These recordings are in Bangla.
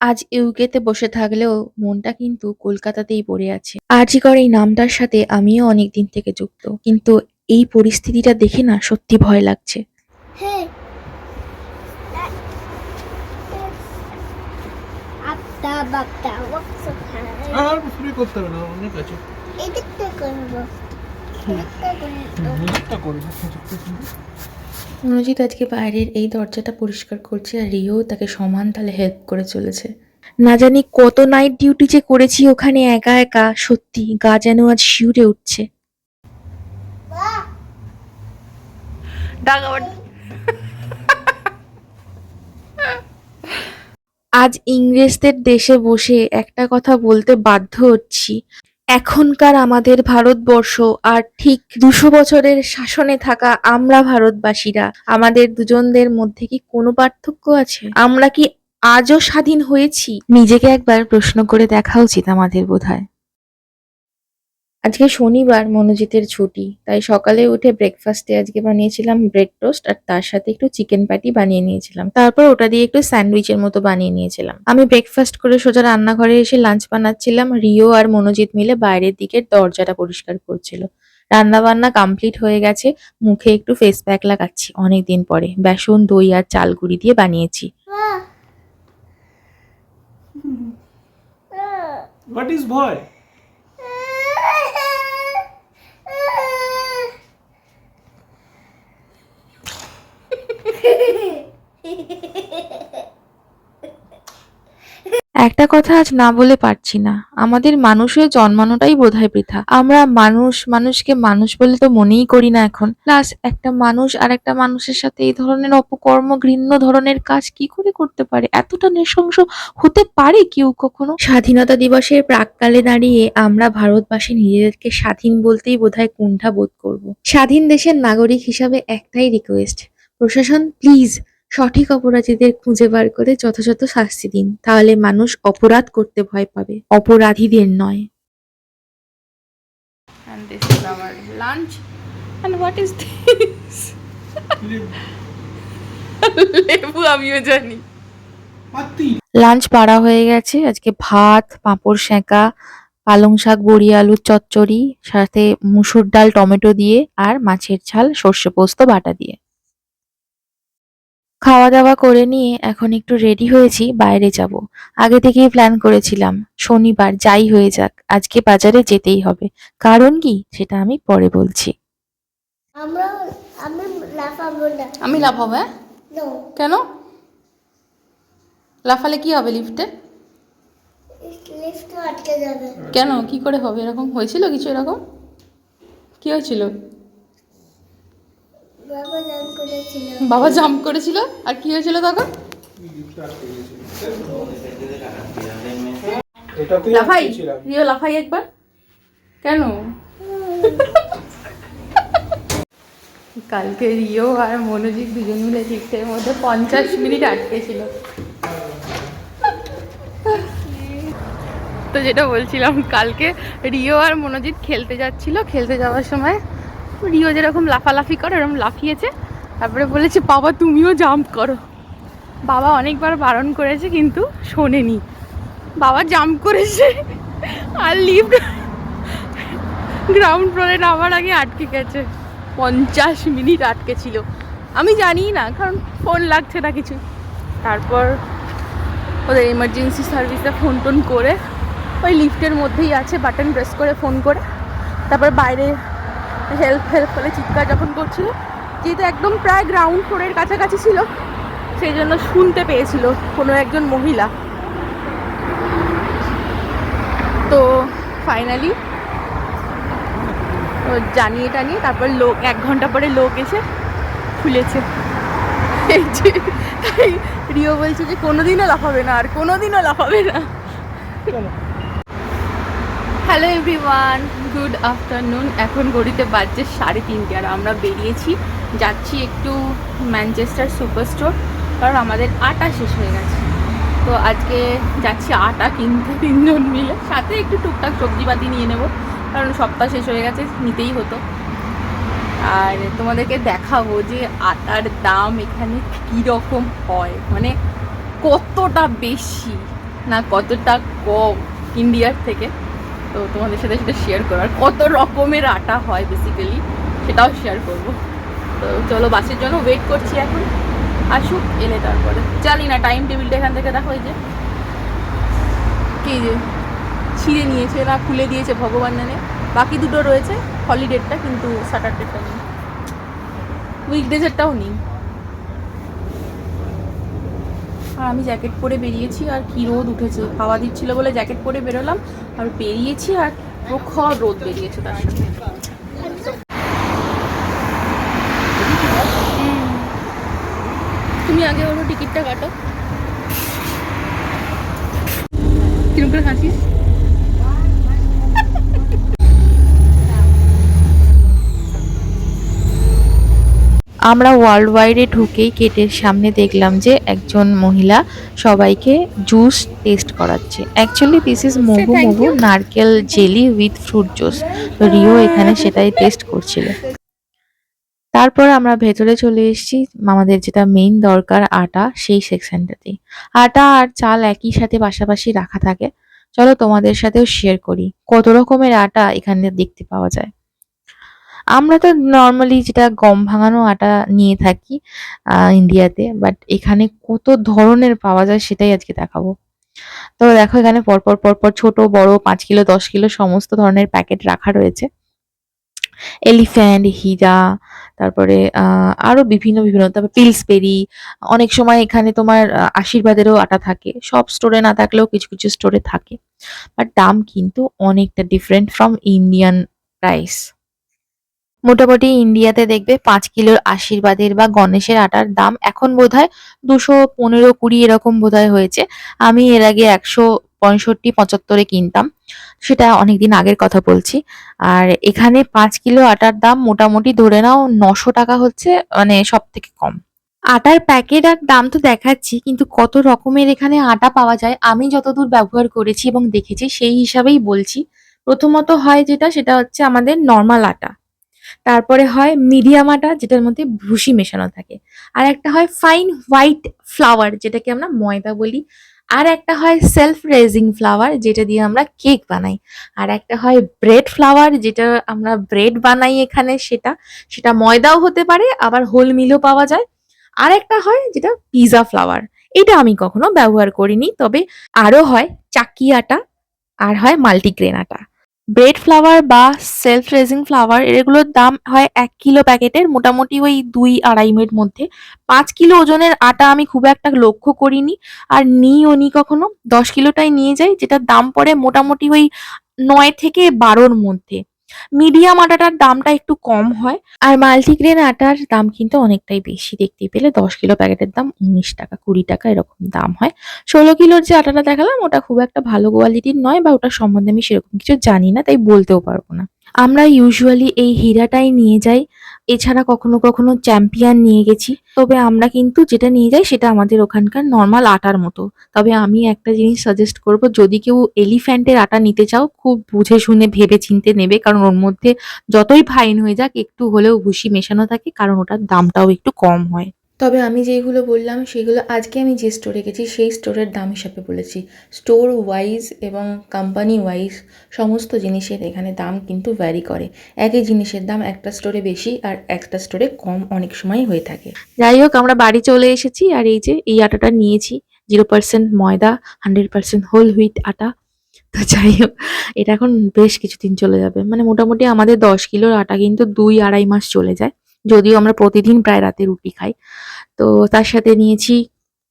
আজ ইউকেতে বসে থাকলেও মনটা কিন্তু কলকাতাতেই পড়ে আছে। আরজিকর এই নামটার সাথে আমিও অনেক দিন থেকে যুক্ত। কিন্তু এই পরিস্থিতিটা দেখে না সত্যি ভয় লাগছে। এদিকটা করব। মনোজিৎ আজকে বাইরের এই দরজাটা পরিষ্কার করছে আর রিও তাকে সমান তালে হেল্প করে চলেছে। না জানি কত নাইট ডিউটি যে করেছি ওখানে একা একা সত্যি গা যেন আজ শিউরে উঠছে। আজ ইংরেজদের দেশে বসে একটা কথা বলতে বাধ্য হচ্ছি। এখনকার আমাদের ভারতবর্ষ আর ঠিক দুশো বছরের শাসনে থাকা আমরা ভারতবাসীরা, আমাদের দুজনদের মধ্যে কি কোনো পার্থক্য আছে? আমরা কি আজও স্বাধীন হয়েছি? নিজেকে একবার প্রশ্ন করে দেখা উচিত আমাদের বোধহয়। আজকে শনিবার মনোজিতের ছুটি, তাই সকালে উঠে ব্রেকফাস্টে আজকে বানিয়েছিলাম ব্রেড টোস্ট আর তার সাথে একটু চিকেন প্যাটি বানিয়ে নিয়েছিলাম। তারপর ওটা দিয়ে একটু স্যান্ডউইচের মতো বানিয়ে নিয়েছিলাম। আমি ব্রেকফাস্ট করে সোজা রান্নাঘরে এসে লাঞ্চ বানাচ্ছিলাম। রিও আর মনোজিৎ মিলে বাইরের দিকের দরজাটা পরিষ্কার করছিল। রান্না বান্না কমপ্লিট হয়ে গেছে। মুখে একটু ফেস প্যাক লাগাচ্ছি। অনেকদিন পরে বেসন, দই আর চাল গুঁড়ি দিয়ে বানিয়েছি। হোয়াট ইজ ভয় একটা কথা আজ না বলে পারছি না। আমাদের মানুষ হয়ে জন্মানোটাই বোধহয় বৃথা। আমরা মানুষ, মানুষকে মানুষ বলে তো মনেই করি না এখন। প্লাস একটা মানুষ আর একটা মানুষের সাথে এই ধরনের অপকর্ম, ঘৃণ্য ধরনের কাজ কি করে করতে পারে? এতটা নৃশংস হতে পারে কেউ কখনো? স্বাধীনতা দিবসের প্রাককালে দাঁড়িয়ে আমরা ভারতবাসী নিজেদেরকে স্বাধীন বলতেই বোধহয় কুণ্ঠা বোধ করব। স্বাধীন দেশের নাগরিক হিসাবে একটাই রিকোয়েস্ট প্রশাসন প্লিজ সঠিক অপরাধীদের খুঁজে বার করে যথাযথ শাস্তি দিন। তাহলে মানুষ অপরাধ করতে ভয় পাবে। অপরাধীদের নয়। And this is our lunch. And what is this? লেবু আমিও জানি। লাঞ্চ পাড়া হয়ে গেছে। আজকে ভাত পাঁপড় সেঁকা পালং শাক বড়ি আলুর চচ্চড়ি সাথে মুসুর ডাল টমেটো দিয়ে আর মাছের ঝাল সর্ষে পোস্ত বাটা দিয়ে। খাওয়া দাওয়া করে নিয়ে এখন একটু রেডি হয়েছি বাইরে যাব। আগে থেকেই প্ল্যান করেছিলাম শনিবার যাই হয়ে যাক আজকে বাজারে যেতেই হবে। কারণ কি? সেটা আমি পরে বলছি। আমরা আমি লাফাবো না। আমি লাফাবো হ্যাঁ? কেন? লাফালে কি হবে লিফটে লিফট আটকে যাবে। কেন? কি করে হবে? এরকম হয়েছিল কিছু এরকম? কি হয়েছিল? বাবা জান করেছিল। বাবা জাম্প করেছিল? আর কি হয়েছিল তখন? লাফাই ছিলাম লাফাই একবার। কেন? কালকে রিও আর মনোজিৎ দুজন মিলে লিফটের মধ্যে পঞ্চাশ মিনিট আটকে ছিল। তো যেটা বলছিলাম কালকে রিও আর মনোজিৎ খেলতে যাচ্ছিল। খেলতে যাওয়ার সময় রিও যেরকম লাফালাফি করে, ওরকম লাফিয়েছে। তারপরে বলেছে, বাবা, তুমিও জাম্প করো। বাবা অনেকবার বারণ করেছে, কিন্তু শোনেনি। বাবা জাম্প করেছে আর লিফট গ্রাউন্ড ফ্লোরে নামার আগে আটকে গেছে। পঞ্চাশ মিনিট আটকে ছিল। আমি জানি না, কারণ ফোন লাগছে না কিছু। তারপর ওদের এমার্জেন্সি সার্ভিসে ফোন টোন করে, ওই লিফটের মধ্যেই আছে বাটন প্রেস করে ফোন করে। তারপর বাইরে হেল্প হেল্প বলে চিৎকার যখন করছিল, যেহেতু একদম প্রায় গ্রাউন্ড ফ্লোরের কাছাকাছি ছিল, সেই জন্য শুনতে পেয়েছিল কোনো একজন মহিলা। তো ফাইনালি জানিয়ে টানিয়ে তারপর লোক, এক ঘণ্টা পরে লোক এসে খুলেছে। এই যে, তাই রিও বলছে যে কোনোদিনও লাফাবে না আর কোনোদিনও লাফাবে না। হ্যালো এভরিওয়ান গুড আফটারনুন এখন ঘড়িতে বাজছে সাড়ে তিনটে আর আমরা বেরিয়েছি। যাচ্ছি একটু ম্যানচেস্টার সুপার স্টোর কারণ আমাদের আটা শেষ হয়ে গেছে। তো আজকে যাচ্ছি আটা কিনতে তিনজন মিলে। সাথে একটু টুকটাক সবজিপাতি নিয়ে নেব, কারণ সপ্তাহ শেষ হয়ে গেছে, নিতেই হতো। আর তোমাদেরকে দেখাবো যে আটার দাম এখানে কীরকম হয়। মানে কতটা বেশি, না কতটা কম ইন্ডিয়ার থেকে। তো তোমাদের সাথে সেটা শেয়ার করার কত রকমের আটা হয় বেসিক্যালি সেটাও শেয়ার করব। তো চলো বাসের জন্য ওয়েট করছি এখন। আসুক এলে তারপরে। জানি না টাইম টেবিলটা এখান থেকে দেখো যে কি যে ছিঁড়ে নিয়েছে না, খুলে দিয়েছে ভগবান জানে। বাকি দুটো রয়েছে হলিডেটটা কিন্তু স্যাটারডেটা নেই। উইকডেজেরটাও নেই। আর আমি জ্যাকেট পরে বেরিয়েছি আর কি রোদ উঠেছে। হাওয়া দিচ্ছিল বলে জ্যাকেট পরে বেরোলাম আর বেরিয়েছি আর প্রখর রোদ বেরিয়েছে তার সাথে। তুমি আগে ওর টিকিটটা কাটো। কীরকম করে হাসিস? আমরা ওয়ার্ল্ড ওয়াইডে ঢুকেই গেটের সামনে দেখলাম যে একজন মহিলা সবাইকে জুস টেস্ট করাচ্ছে। Actually this is Mogu Mogu নারকেল জেলি উইথ ফ্রুট জুস তো রিও এখানে সেটাই টেস্ট করছিল। তারপর আমরা ভেতরে চলে এসেছি আমাদের যেটা মেইন দরকার আটা সেই সেকশনটাতেই আটা আর চাল একই সাথে পাশাপাশি রাখা থাকে। চলো তোমাদের সাথেও শেয়ার করি কত রকমের আটা এখানে দেখতে পাওয়া যায়। আমরা তো নর্মালি যেটা গম ভাঙানো আটা নিয়ে থাকি ইন্ডিয়াতে বাট এখানে কত ধরনের পাওয়া যায় সেটাই আজকে দেখাবো। তো দেখো এখানে পরপর পরপর ছোট বড় পাঁচ কিলো দশ কিলো সমস্ত ধরনের প্যাকেট রাখা রয়েছে। এলিফ্যান্ট হীরা তারপরে আহ, আরও বিভিন্ন বিভিন্ন তারপর পিলসবেরি অনেক সময় এখানে তোমার আশীর্বাদেরও আটা থাকে। সব স্টোরে না থাকলেও কিছু কিছু স্টোরে থাকে। বাট দাম কিন্তু অনেকটা ডিফারেন্ট ফ্রম ইন্ডিয়ান প্রাইস মোটামুটি ইন্ডিয়াতে দেখবে পাঁচ কিলোর আশীর্বাদের বা গণেশের আটার দাম এখন বোধ হয় দুশো পনেরো কুড়ি এরকম বোধহয় হয়েছে। আমি এর আগে একশো পঁয়ষট্টি, পঁচাত্তরে কিনতাম। সেটা অনেকদিন আগের কথা বলছি। আর এখানে পাঁচ কিলো আটার দাম মোটামুটি ধরে নাও নশো টাকা হচ্ছে মানে সব থেকে কম। আটার প্যাকেট আর দাম তো দেখাচ্ছি, কিন্তু কত রকমের এখানে আটা পাওয়া যায় আমি যতদূর ব্যবহার করেছি এবং দেখেছি সেই হিসাবেই বলছি। প্রথমত হয় যেটা, সেটা হচ্ছে আমাদের নর্মাল আটা। তারপরে হয় মিডিয়াম আটা, যেটার মধ্যে ভুসি মেশানো থাকে। আর একটা হয় ফাইন হোয়াইট ফ্লাওয়ার যেটাকে আমরা ময়দা বলি। আর একটা হয় সেলফ রেজিং ফ্লাওয়ার যেটা দিয়ে আমরা কেক বানাই। আর একটা হয় ব্রেড ফ্লাওয়ার যেটা আমরা ব্রেড বানাই এখানে সেটা। সেটা ময়দাও হতে পারে, আবার হোল মিলও পাওয়া যায়। আর একটা হয় যেটা পিজা ফ্লাওয়ার এটা আমি কখনো ব্যবহার করিনি। তবে আরও হয় চাকি আটা, আর হয় মাল্টিগ্রেন আটা। ব্রেড ফ্লাওয়ার বা সেলফ রেজিং ফ্লাওয়ার এগুলোর দাম হয় এক কিলো প্যাকেটের মোটামুটি ওই দুই আড়াই মিনিট মধ্যে। পাঁচ কিলো ওজনের আটা আমি খুব একটা লক্ষ্য করিনি, আর নিইও নি কখনো। দশ কিলোটাই নিয়ে যাই যেটা দাম পড়ে মোটামুটি ওই নয় থেকে বারোর মধ্যে। মিডিয়াম আটাটার দামটা একটু কম হয়। আর মাল্টিগ্রেন আটার দাম কিন্তু অনেকটাই বেশি। দেখতে পেলে দশ কিলো প্যাকেটের দাম উনিশ টাকা, কুড়ি টাকা এরকম দাম হয়। ষোলো কিলোর যে আটাটা দেখালাম, ওটা খুব একটা ভালো কোয়ালিটির নয় বা ওটার সম্বন্ধে আমি সেরকম কিছু জানি না, তাই বলতেও পারব না। আমরা ইউজুয়ালি এই হীরাটাই নিয়ে যাই। এছাড়া কখনো কখনো চ্যাম্পিয়ন নিয়ে গেছি। তবে আমরা কিন্তু যেটা নিয়ে যাই সেটা আমাদের ওখানকার নর্মাল আটার মতো। তবে আমি একটা জিনিস সাজেস্ট করব, যদি কেউ এলিফ্যান্টের আটা নিতে চাও, খুব বুঝে শুনে ভেবে চিনতে নেবে, কারণ ওর মধ্যে যতই ফাইন হয়ে যাক, একটু হলেও ভুসি মেশানো থাকে, কারণ ওটার দামটাও একটু কম হয়। তবে আমি যেইগুলো বললাম, সেগুলো আজকে আমি যে স্টোরে গেছি, সেই স্টোরের দাম হিসাবে বলেছি। স্টোর ওয়াইজ এবং কোম্পানি ওয়াইজ সমস্ত জিনিসের এখানে দাম কিন্তু ভ্যারি করে। একই জিনিসের দাম একটা স্টোরে বেশি আর একটা স্টোরে কম অনেক সময় হয়ে থাকে। যাই হোক, আমরা বাড়ি চলে এসেছি আর এই যে এই আটাটা নিয়েছি। জিরো পার্সেন্ট ময়দা হান্ড্রেড পার্সেন্ট হোল হুইট আটা। তো যাই হোক, এটা এখন বেশ কিছুদিন চলে যাবে। মানে মোটামুটি আমাদের দশ কিলোর আটা কিন্তু দুই আড়াই মাস চলে যায়। যদিও আমরা প্রতিদিন প্রায় রাতে রুটি খাই। তো তার সাথে নিয়েছি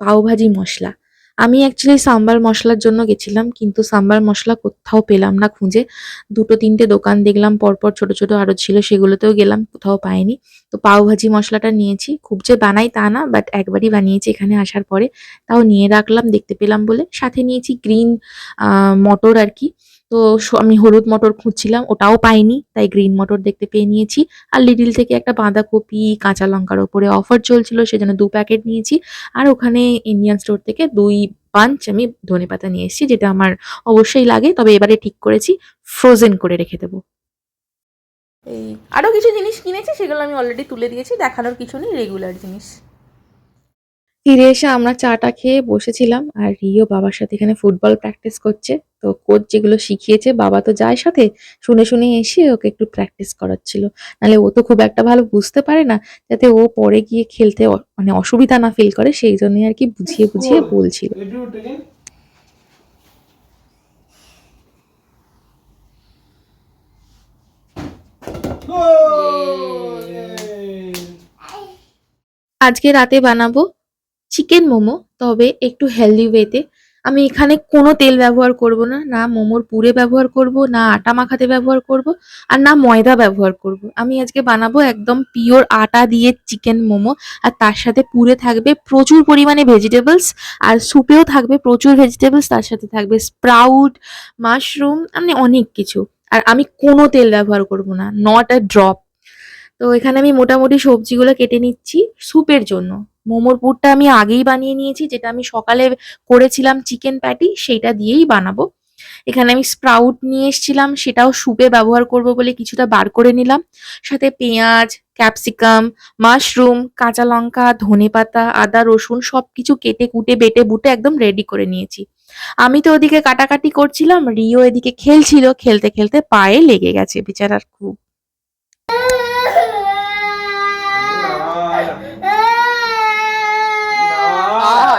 পাওভাজি মশলা। আমি অ্যাকচুয়ালি সাম্বার মশলার জন্য গেছিলাম, কিন্তু সাম্বার মশলা কোথাও পেলাম না খুঁজে। দুটো তিনটে দোকান দেখলাম, পরপর ছোট ছোট আরও ছিল, সেগুলোতেও গেলাম, কোথাও পাইনি। তো পাওভাজি মশলাটা নিয়েছি, খুব যে বানাই তা না বাট একবারই বানিয়েছি এখানে আসার পরে। তাও নিয়ে রাখলাম, দেখতে পেলাম বলে। সাথে নিয়েছি গ্রিন মটর আর কি। তো আমি হলুদ মটর খুঁজছিলাম, ওটাও পাইনি, তাই গ্রিন মটর দেখতে পেয়ে নিয়েছি। আর লিডিল থেকে একটা বাঁধাকপি, কাঁচা লঙ্কার ওপরে অফার চলছিল, সেজন্য দু প্যাকেট নিয়েছি। আর ওখানে ইন্ডিয়ান স্টোর থেকে দুই পাঞ্চ আমি ধনেপাতা নিয়ে এসেছি, যেটা আমার অবশ্যই লাগে, তবে এবারে ঠিক করেছি ফ্রোজেন করে রেখে দেবো। এই আরও কিছু জিনিস কিনেছি, সেগুলো আমি অলরেডি তুলে দিয়েছি, দেখানোর কিছু নেই রেগুলার জিনিস। ফিরে এসে আমরা চাটা খেয়ে বসেছিলাম আর রিও বাবার সাথে এখানে ফুটবল প্র্যাকটিস করছে। তো কোচ যেগুলো শিখিয়েছে বাবা তো যায় সাথে শুনে শুনে এসে ওকে একটু প্র্যাকটিস করাচ্ছিল। নাহলে ও তো খুব একটা ভালো বুঝতে পারে না যাতে ও পরে গিয়ে খেলতে মানে অসুবিধা না ফিল করে সেই জন্যই আর কি বুঝিয়ে বুঝিয়ে বলছিল! আজকে রাতে বানাবো চিকেন মোমো, তবে একটু হেলদি ওয়েতে আমি এখানে কোনো তেল ব্যবহার করব না না মোমোর পুরে ব্যবহার করব, না আটা মাখাতে ব্যবহার করব, আর না ময়দা ব্যবহার করব। আমি আজকে বানাবো একদম পিওর আটা দিয়ে চিকেন মোমো, আর তার সাথে পুরে থাকবে প্রচুর পরিমাণে ভেজিটেবলস আর স্যুপেও থাকবে প্রচুর ভেজিটেবলস তার সাথে থাকবে স্প্রাউট মাশরুম মানে অনেক কিছু। আর আমি কোনো তেল ব্যবহার করব না নট আ ড্রপ তো এখানে আমি মোটামুটি সবজিগুলো কেটে নিচ্ছি স্যুপের জন্য। মোমোর পুরটা আমি আগেই বানিয়ে নিয়েছি, যেটা আমি সকালে করেছিলাম চিকেন প্যাটি সেইটা দিয়েই বানাবো। এখানে আমি স্প্রাউট নিয়ে এসেছিলাম, সেটাও সুপে ব্যবহার করব বলে কিছুটা বার করে নিলাম। সাথে পেঁয়াজ ক্যাপসিকাম মাশরুম কাঁচা লঙ্কা ধনেপাতা আদা, রসুন সবকিছু কেটে কুটে, বেটে, বুটে একদম রেডি করে নিয়েছি। আমি তো ওদিকে কাটাকাটি করছিলাম, রিও এদিকে খেলছিল, খেলতে খেলতে পায়ে লেগে গেছে বেচারার খুব।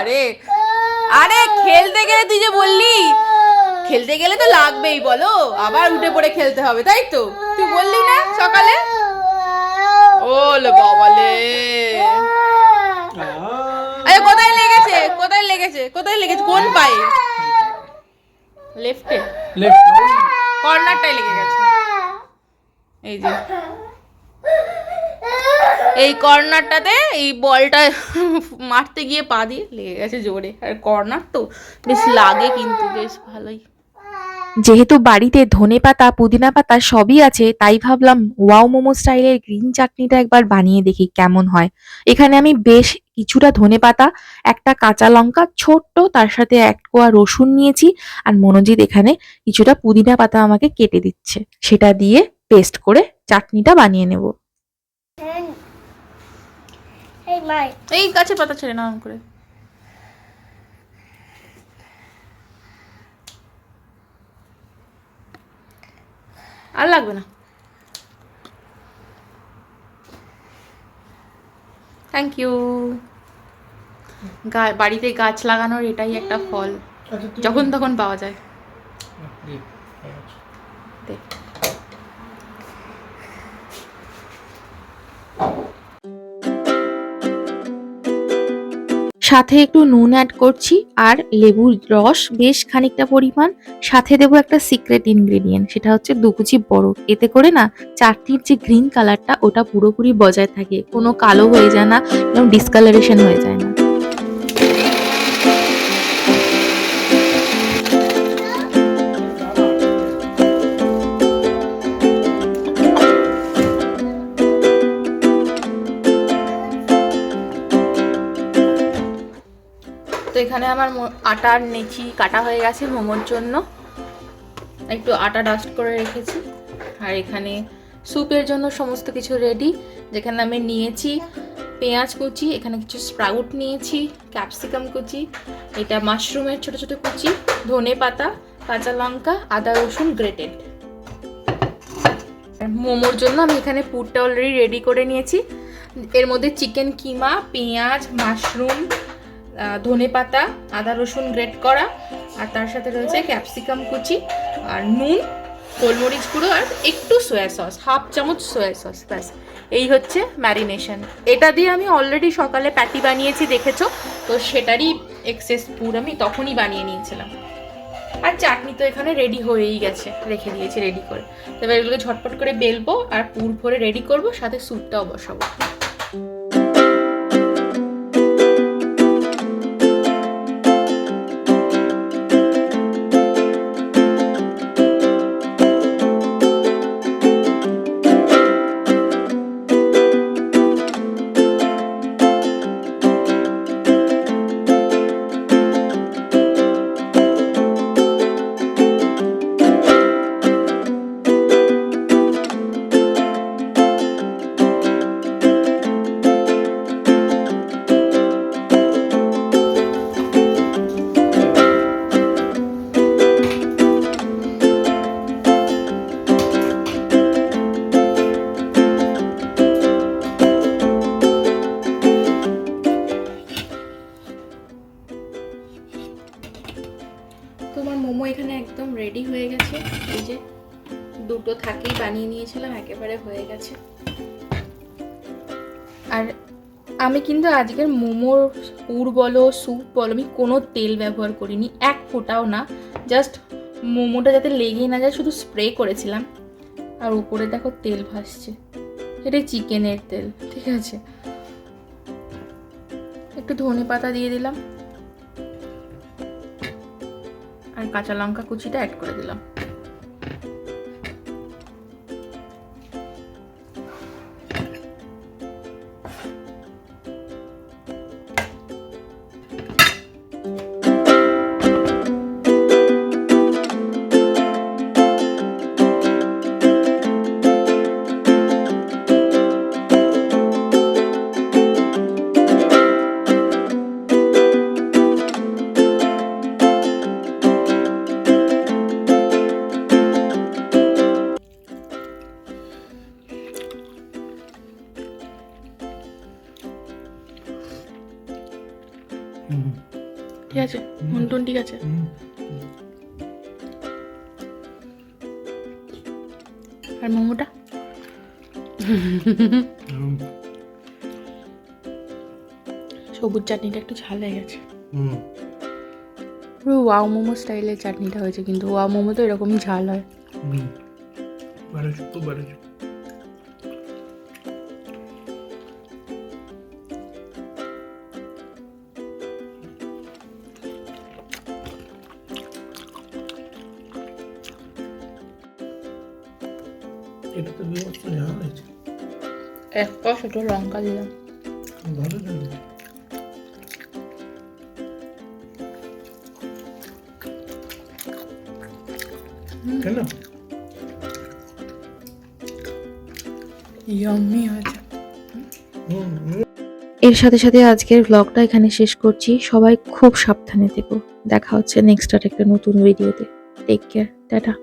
আরে আরে খেলতে গেলে তুই যে বললি খেলতে গেলে তো লাগবেই বলো আবার উঠে পড়ে খেলতে হবে তাই তো? তুই বললি না সকালে? ওলে বাবালে. আরে কোথায় লেগেছে? কোথায় লেগেছে? কোথায় লেগেছে? কোন পায়ে? লেফটে Left. কর্নারটাই লেগে গেছে। এই যে। এই কর্নারটাতে এই বলটা মারতে গিয়ে পা দিয়ে লেগে গেছে জোরে। আর কর্নার তো বেশ লাগে কিন্তু বেশ ভালোই। যেহেতু বাড়িতে ধনে পাতা পুদিনা পাতা সবই আছে তাই ভাবলাম ওয়াও মোমো স্টাইলের গ্রিন চাটনিটা একবার বানিয়ে দেখি কেমন হয়। এখানে আমি বেশ কিছুটা ধনে পাতা একটা কাঁচা লঙ্কা ছোট্ট তার সাথে এক কোয়া রসুন নিয়েছি আর মনোজিৎ এখানে কিছুটা পুদিনা পাতা আমাকে কেটে দিচ্ছে। সেটা দিয়ে পেস্ট করে চাটনিটা বানিয়ে নেব। Mike. এই গাছের পাতা ছেড়ে না করে। আর লাগবে না। থ্যাংক ইউ বাড়িতে গাছ লাগানোর এটাই একটা ফল। আচ্ছা, যখন তখন পাওয়া যায়। দে। সাথে একটু নুন অ্যাড করছি, আর লেবুর রস বেশ খানিকটা পরিমাণ। সাথে দেবো একটা সিক্রেট ইনগ্রেডিয়েন্ট সেটা হচ্ছে দুকুচি বরফ। এতে করে না চারটির যে গ্রিন কালারটা ওটা পুরোপুরি বজায় থাকে। কোনো কালো হয়ে যায় না এবং ডিসকালারেশন হয়ে যায় না। এখানে আমার আটার নেচি কাটা হয়ে গেছে মোমোর জন্য। একটু আটা ডাস্ট করে রেখেছি। আর এখানে স্যুপের জন্য সমস্ত কিছু রেডি যেখানে আমি নিয়েছি পেঁয়াজ কুচি, এখানে কিছু স্প্রাউট নিয়েছি ক্যাপসিকাম কুচি, এটা মাশরুমের ছোট ছোট কুচি, ধনে পাতা, কাঁচা লঙ্কা, আদা রসুন গ্রেটেড মোমোর জন্য আমি এখানে পুরটা অলরেডি রেডি করে নিয়েছি। এর মধ্যে চিকেন কিমা, পেঁয়াজ মাশরুম ধনে পাতা, আদা রসুন গ্রেট করা, আর তার সাথে রয়েছে ক্যাপসিকাম কুচি, আর নুন, গোলমরিচ গুঁড়ো, আর একটু সয়া সস হাফ চামচ সয়া সস ব্যাস। এই হচ্ছে ম্যারিনেশন এটা দিয়ে আমি অলরেডি সকালে প্যাটি বানিয়েছি, দেখেছ? তো সেটারই এক্সেস পুর আমি তখনই বানিয়ে নিয়েছিলাম। আর চাটনি তো এখানে রেডি হয়েই গেছে, রেখে দিয়েছি রেডি করে। তবে এগুলোকে ঝটপট করে বেলবো, আর পুর ভরে রেডি করব, সাথে স্যুপটাও বসাবো। কিন্তু আজকের মোমোর পুর বলো, স্যুপ বলো, আমি কোনো তেল ব্যবহার করিনি, এক ফোঁটাও না। জাস্ট মোমোটা যাতে লেগেই না যায়, শুধু স্প্রে করেছিলাম। আর উপরে দেখো তেল ভাসছে। এটা চিকেনের তেল, ঠিক আছে। একটু ধনে পাতা দিয়ে দিলাম। আর কাঁচা লঙ্কা কুচিটা অ্যাড করে দিলাম। আর মোমোটা? সবুজ চাটনিটা একটু ঝাল হয়ে গেছে। পুরো ওয়াও মোমো স্টাইলের চাটনিটা হয়েছে কিন্তু ওয়াও মোমো তো এরকমই ঝাল হয়। হুম। এটা তো একটু লঙ্কা দিলাম ভালো কেন? ইয়াম্মি হয়েছে। এর সাথে সাথে আজকের ব্লগটা এখানে শেষ করছি। সবাই খুব সাবধানে থেকো। দেখা হচ্ছে নেক্সট আর একটা নতুন ভিডিওতে টেক কেয়ার টাটা।